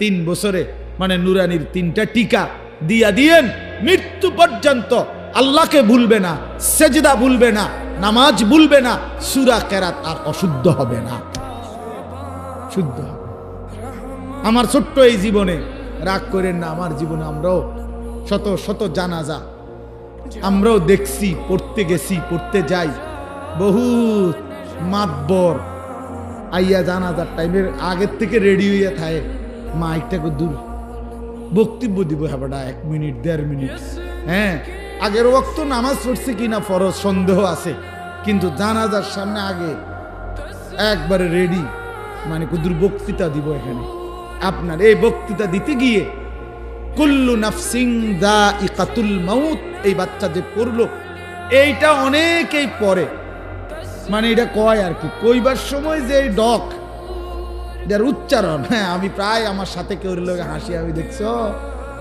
তিন বছরে মানে নুরানির তিনটা টিকা দিয়া দিয়েন, মৃত্যু পর্যন্ত আল্লাহকে ভুলবে না, সেজদা ভুলবে না, নামাজ ভুলবে না, সুরা কেরাত আর অশুদ্ধ হবে না। শুদ্ধ আমার ছোট্ট এই জীবনে রাগ করেন না, আমার জীবনে আমরাও শত শত জানাজা আমরাও দেখছি, পড়তে গেছি, পড়তে যাই বহু মাতবর। আইয়া জানাজার টাইমের আগের থেকে রেডি হইয়া থাকে। মাইকটাকে দূর। বক্তব্য দিব হ্যাঁ এক মিনিট, দেড় মিনিট। হ্যাঁ আগের ওক্ত নামাজ পড়ছে কিনা ফরজ, সন্দেহ আছে। কিন্তু জানাজার সামনে আগে একবারে রেডি মানে কুদুর বক্তৃতা দিব এখানে। আপনার এই বক্তৃতা দিতে গিয়ে কুল্লু নাফসিং দা ইকাতুল মাউত এই বাচ্চা যে পড়ল, এইটা অনেকেই পরে মানে এটা কয় আর কি? কইবার সময় যে ডক যার উচ্চারণ। হ্যাঁ আমি প্রায় আমার সাথে কেউ লোক হাসি, আমি দেখছ,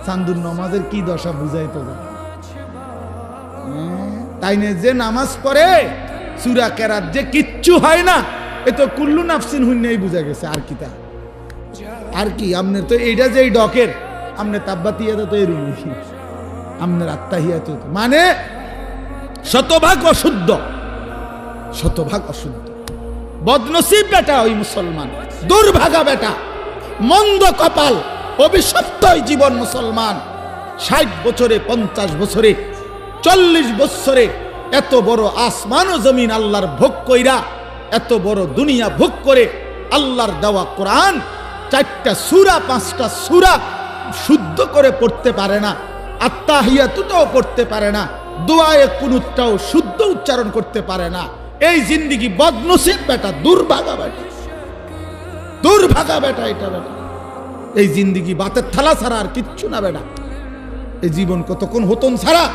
সান্দুর নমাজের কি দশা বুঝাই তো তাই না, যে নামাজ পড়ে, সুরা কেরাত যে কিচ্ছু হয় না, এ তো কুল্লু নাফসিন হুন্যাই বুঝা গেছে, আর কি তা। আর কি আপনার তো এইটা যে এই ডকের আপনার তাব্বাতিয়া তো এরুম আপনার আত্মাহিয়া তো। মানে শতভাগ অশুদ্ধ। শতভাগ অশুদ্ধ। বদনসিব বেটা ওই মুসলমান, দুর্ভাগা বেটা, মন্দ কপাল অভিশপ্ত ওই জীবন মুসলমান। ষাট বছরে, পঞ্চাশ বছরে, চল্লিশ বছরে এত বড় আসমান ও জমিন আল্লাহর ভোগ কইরা, এত বড় দুনিয়া ভোগ করে আল্লাহর দেওয়া কোরআন চারটা সুরা, পাঁচটা সুরা শুদ্ধ করে পড়তে পারে না, আত্মাহিয়াতুটাও পড়তে পারে না, দোয়ায়ে কুনুতটাও শুদ্ধ উচ্চারণ করতে পারে না। এই জিন্দিগি বদনসিব বেটা, দুর্ভাগা বেটা। দুর্ভাগা বেটা এটা বেটা। এই জিন্দিগি বাতের থালা ছাড়া আর কিচ্ছু না বেটা। এই জীবন কতক্ষণ হতন ছাড়া,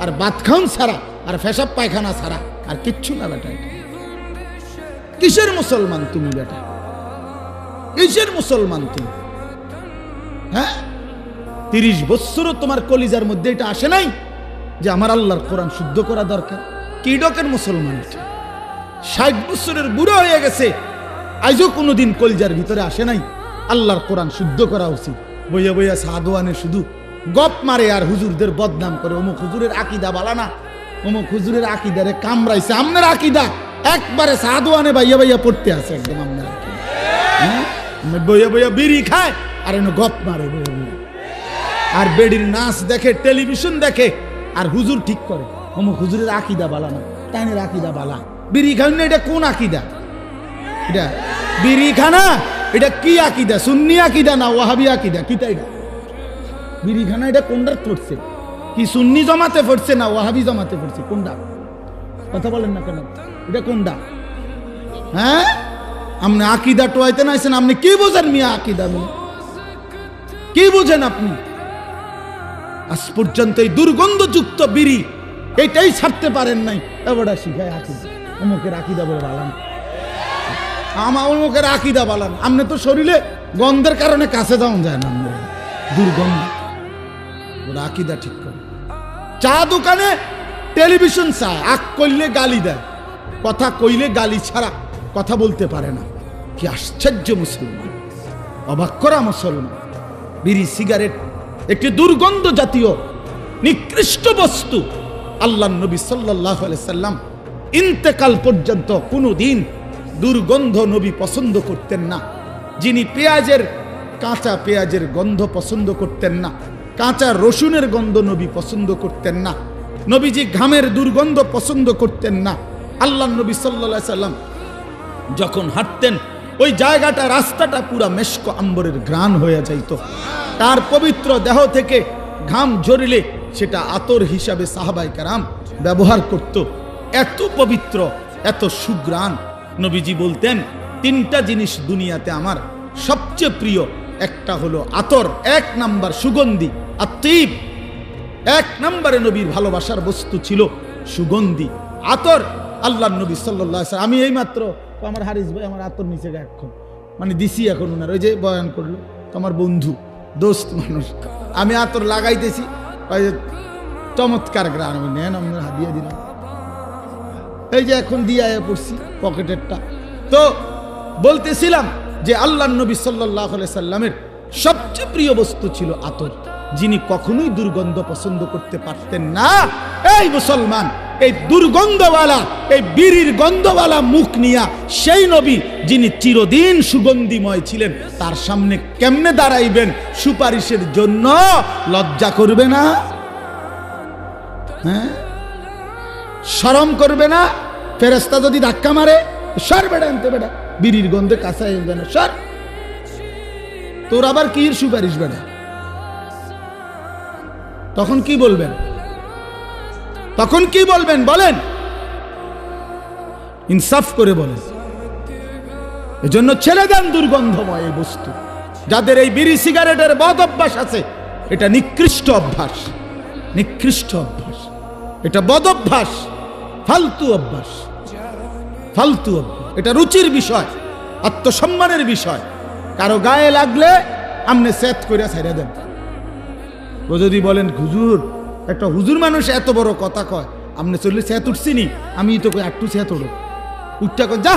আর বাত খাউন ছাড়া, আর ফেসাব পায়খানা ছাড়া, আর কিচ্ছু না বেটা এটা। কিসের মুসলমান তুমি বেটা? কিসের মুসলমান তুমি? হ্যাঁ? তিরিশ বৎসরও তোমার কলিজার মধ্যে এটা আসে নাই যে আমার আল্লাহর কোরআন শুদ্ধ করা দরকার। কি ডকের মুসলমান এটা? ষাট বছরের বুড়ো হয়ে গেছে। আজও কোনোদিন কলজার ভিতরে আসে নাই। আল্লাহর কোরআন শুদ্ধ করা উচিত। বইয়া বইয়া সাদোয়ানে শুধু গপ মারে আর হুজুরদের বদনাম করে। অমুক হুজুরের আকিদা বালানা অমুক হুজুরের আকিদারে কামড়াইছে। আমনের আকিদা? একবারে সাদোয়ানে বাইয়া বাইয়া পড়তে আছে একদম আকিদা। হ্যাঁ? বইয়া বইয়া বিড়ি খায় আর এনে গপ মারে। আর বেডির নাচ দেখে, টেলিভিশন দেখে, আর হুজুর ঠিক করে। অমুক হুজুরের আকিদা বালা না। তাইনের আকিদা বালা। বিড়ি খান না এটা কোন আকিদা? এটা বিড়ি খানা এটা কি আকিদা? সুন্নি আকিদা না ওয়াহাবি আকিদা? কিতা এটা? বিড়ি এটা কোনটার পড়ছে? কি সুন্নি জমাতে পড়ছে না ওয়াহাবি জমাতে পড়ছে? কোনটা? কথা বলেন না কেন? এটা কোনটা? হ্যাঁ? আপনি আকিদা টোয়াইতে নাইছেন আপনি কি বোঝেন মিয়া আকিদা মিয়া? কি বুঝেন আপনি? আজ পর্যন্ত এই দুর্গন্ধযুক্ত বিড়ি এইটাই ছাড়তে পারেন নাই। এবার শিখায় আকিদা অমুকের আকিদা বলে বালান। আমার অমুকের আকিদা বালান। আপনি তো শরীরে গন্ধের কারণে কাছে যাওয়া যায় না দুর্গন্ধ। ওরা আকিদা ঠিক করে। চা দোকানে টেলিভিশন চা আক করলে গালি দেয়। কথা কইলে গালি ছাড়া কথা বলতে পারে না। কি আশ্চর্য মুসলমান। অবাক করা মুসলমান। বিড়ি, সিগারেট, একটি দুর্গন্ধ জাতীয় নিকৃষ্ট বস্তু আল্লাহ নবী সাল্লাহ সাল্লাম ইন্তেকাল পর্যন্ত কোনো দিন দুর্গন্ধ নবী পছন্দ করতেন না। যিনি পেঁয়াজের, কাঁচা পেঁয়াজের গন্ধ পছন্দ করতেন না, কাঁচা রসুনের গন্ধ নবী পছন্দ করতেন না, নবীজি ঘামের দুর্গন্ধ পছন্দ করতেন না। আল্লাহ নবী সাল্লা সাল্লাম যখন হাঁটতেন, ওই জায়গাটা, রাস্তাটা পুরা মেশক আম্বরের গ্রাণ হয়ে যাইত। তার পবিত্র দেহ থেকে ঘাম ঝরিলে সেটা আতর হিসাবে সাহাবাই কারাম ব্যবহার করত। এত পবিত্র, এত সুগ্রাণ। নবীজি বলতেন, তিনটা জিনিস দুনিয়াতে আমার সবচেয়ে প্রিয়। একটা হলো আতর, এক নাম্বার সুগন্ধি। আত্মীপ এক নম্বরে নবীর ভালোবাসার বস্তু ছিল সুগন্ধি। আতর আল্লাহ নবী সাল্লাহ আমি এই মাত্র আমার হারিস ভাই, আমার আতর নিচে এখন। মানে দিছি এখন ওনার, ওই যে বয়ান করল, তোমার বন্ধু, দোস্ত মানুষ। আমি আতর লাগাইতেছি চমৎকার গ্রাম নেন আপনার হাত দিলাম। এই যে এখন দিয়ে আয়া পড়ছি পকেটেরটা। তো বলতেছিলাম যে আল্লাহ নবী সাল্লাহ সাল্লামের সবচেয়ে প্রিয় বস্তু ছিল আতর। যিনি কখনোই দুর্গন্ধ পছন্দ করতে পারতেন না। এই মুসলমান, এই দুর্গন্ধওয়ালা, এই বিড়ির গন্ধওয়ালা মুখ নিয়া সেই নবী যিনি চিরদিন সুগন্ধিময় ছিলেন, তার সামনে কেমনে দাঁড়াইবেন সুপারিশের জন্য লজ্জা করবে না? হ্যাঁ? শরম করবে না। ফেরেস্তা যদি ধাক্কা মারে, সর বেড়া আনতে বেড়া বিড়ির গন্ধে কাঁচাই হবে না, সর। তোর আবার কি সুপারিশ বেড়া তখন কি বলবেন? তখন কি বলবেন? বলেন। ইনসাফ করে বলেন। এজন্য ছেড়ে দেন দুর্গন্ধময় এই বস্তু। যাদের এই বিড়ি সিগারেটের বদ অভ্যাস আছে, এটা নিকৃষ্ট অভ্যাস। নিকৃষ্ট অভ্যাস। এটা বদ অভ্যাস। ফালতু অভ্যাস ফালতু অভ্যাস। এটা রুচির বিষয়, আত্মসম্মানের বিষয়। কারও গায়ে লাগলে আমনে সেত করে ছেড়ে দেন। ও যদি বলেন, হুজুর, একটা হুজুর মানুষ এত বড় কথা কয় আপনি চললে সেত উঠছিনি আমি তো কই একটু সেত উঠো উঠটা কয়, যা,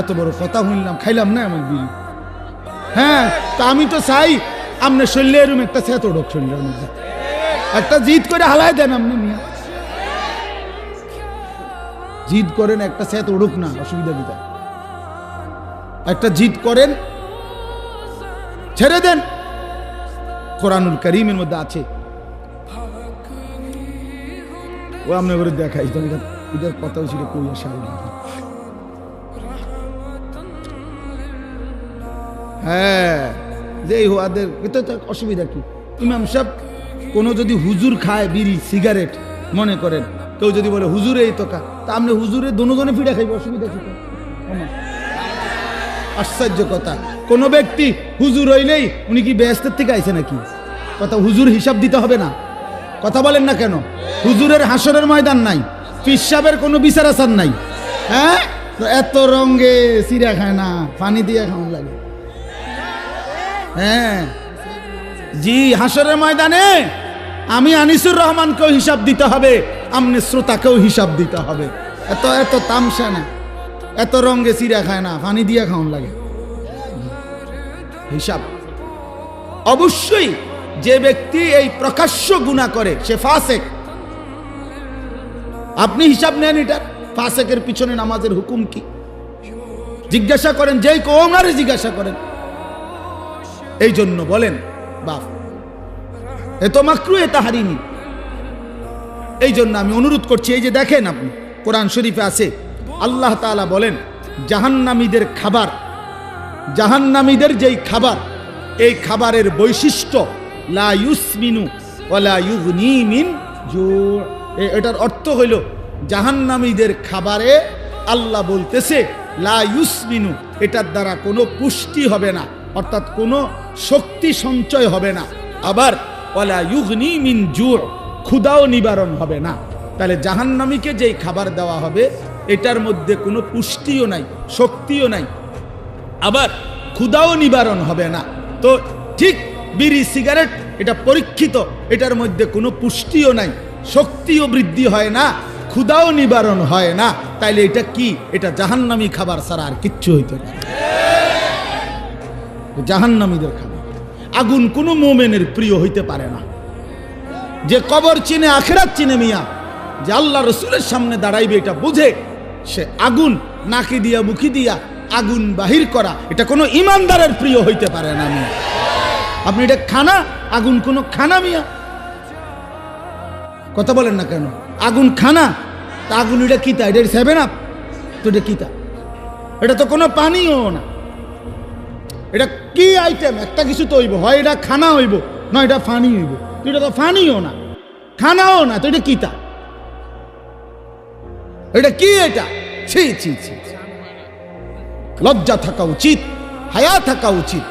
এত বড় কথা শুনলাম খাইলাম না আমার বিড়ি। হ্যাঁ তা আমি তো চাই আপনি শরীরে এরম একটা সেত উঠক শরীরের মধ্যে। একটা জিদ করে হালাই দেন আপনি মিয়া জিদ করেন, একটা সেত উড়ুক না, অসুবিধা কি? একটা জিদ করেন, ছেড়ে দেন। কোরআনুল করিমের মধ্যে আছে। ও আমরা করে দেখাই, তো এটার কথা ছিল কই আসা হ্যাঁ যে হোয়াদের এটা তো অসুবিধা কি? ইমাম সাহেব কোনো যদি হুজুর খায় বিড়ি, সিগারেট, মনে করেন কেউ যদি বলে, হুজুরে এই তো কা তা আপনি হুজুরে দোনোজনে ফিরে খাইবে, অসুবিধা কি? আশ্চর্য কথা। কোন ব্যক্তি হুজুর হইলেই উনি কি ব্যস্তের থেকে আইছে নাকি? কথা হুজুর হিসাব দিতে হবে না। কথা বলেন না কেন? হুজুরের হাসরের ময়দান নাই পিসাবের কোনো বিচার আসার নাই। হ্যাঁ? এত রঙ্গে সিরা খায় না, পানি দিয়ে খাওয়া লাগে। হ্যাঁ। জি, হাসরের ময়দানে আমি আনিসুর রহমানকেও হিসাব দিতে হবে। আমনে শ্রোতাকেও হিসাব দিতে হবে। এত এত তামসা না। এত রঙে চিরা খায় না পানি দিয়া খাওয়ান লাগে। হিসাব। অবশ্যই যে ব্যক্তি এই প্রকাশ্য গুণা করে, সে ফাসেক। আপনি হিসাব নেন এটা। ফাসেকের পিছনে নামাজের হুকুম কি? জিজ্ঞাসা করেন, যেই কৌমারে জিজ্ঞাসা করেন। এই জন্য বলেন, বাপ, এ তো মাকরু, এ তাহারিনি। এই জন্য আমি অনুরোধ করছি, এই যে দেখেন আপনি, কোরআন শরীফে আছে, আল্লাহ তাআলা বলেন, জাহান্নামীদের খাবার, জাহান্নামীদের যেই খাবার, এই খাবারের বৈশিষ্ট্য, লা ইউসমিনু মিন এটার অর্থ হইল, জাহান্নামীদের খাবারে আল্লাহ বলতেছে, লা ইউসমিনু, এটার দ্বারা কোনো পুষ্টি হবে না, অর্থাৎ কোনো শক্তি সঞ্চয় হবে না। আবার, ওয়ালা ইউগনি মিন জু' ক্ষুদাও নিবারণ হবে না। তাহলে জাহান্নামীকে যেই খাবার দেওয়া হবে, এটার মধ্যে কোনো পুষ্টিও নাই, শক্তিও নাই। আবার ক্ষুদাও নিবারণ হবে না। তো ঠিক বিড়ি, সিগারেট, এটা পরীক্ষিত, এটার মধ্যে কোনো পুষ্টিও নাই, শক্তিও বৃদ্ধি হয় না, ক্ষুদাও নিবারণ হয় না। তাইলে এটা কি? এটা জাহান্নামী খাবার ছাড়া আর কিচ্ছু হইতে না। জাহান্নামীদের খাবার। আগুন কোনো মোমেনের প্রিয় হইতে পারে না। যে কবর চিনে, আখেরাত চিনে মিয়া, যে আল্লাহ রসুলের সামনে দাঁড়াইবে, এটা বুঝে সে আগুন নাকি দিয়া, মুখি দিয়া আগুন বাহির করা, এটা কোনো ইমানদারের প্রিয় হইতে পারে না মিয়া। আপনি এটা খানা? আগুন কোনো খানা মিয়া? কথা বলেন না কেন? আগুন খানা? তা আগুন এটা কিতা এটা সেভেন আপ তো এটা কিতা এটা তো কোনো পানিও না। এটা কি আইটেম একটা কিছু তো হইব। হয় এটা খানা হইব, না এটা ফানি হইব। এটা তো ফানিও না, খানাও না, তো এটা কিতা এটা কি এটা? ছি ছি ছি। লজ্জা থাকা উচিত, হায়া থাকা উচিত।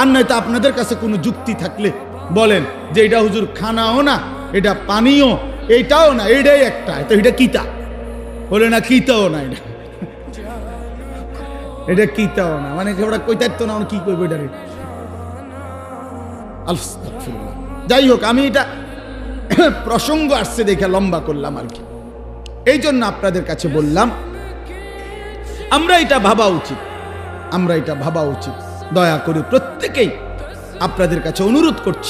আর নয়তো আপনাদের কাছে কোনো যুক্তি থাকলে বলেন যে এটা হুজুর খানাও না, এটা পানিও, এটাও না, এটাই একটা, তো এটা কিতা বলে না কিতাও না এটা। এটা কিতাও না মানে ওরা কইতে তো না, কি করবে এটা আলস্তাগফিরুল্লাহ। যাই হোক, আমি এটা প্রসঙ্গ আসছে দেখে লম্বা করলাম আর কি। এই জন্য আপনাদের কাছে বললাম, আমরা এটা ভাবা উচিত। আমরা এটা ভাবা উচিত। দয়া করে প্রত্যেকেই আপনাদের কাছে অনুরোধ করছি।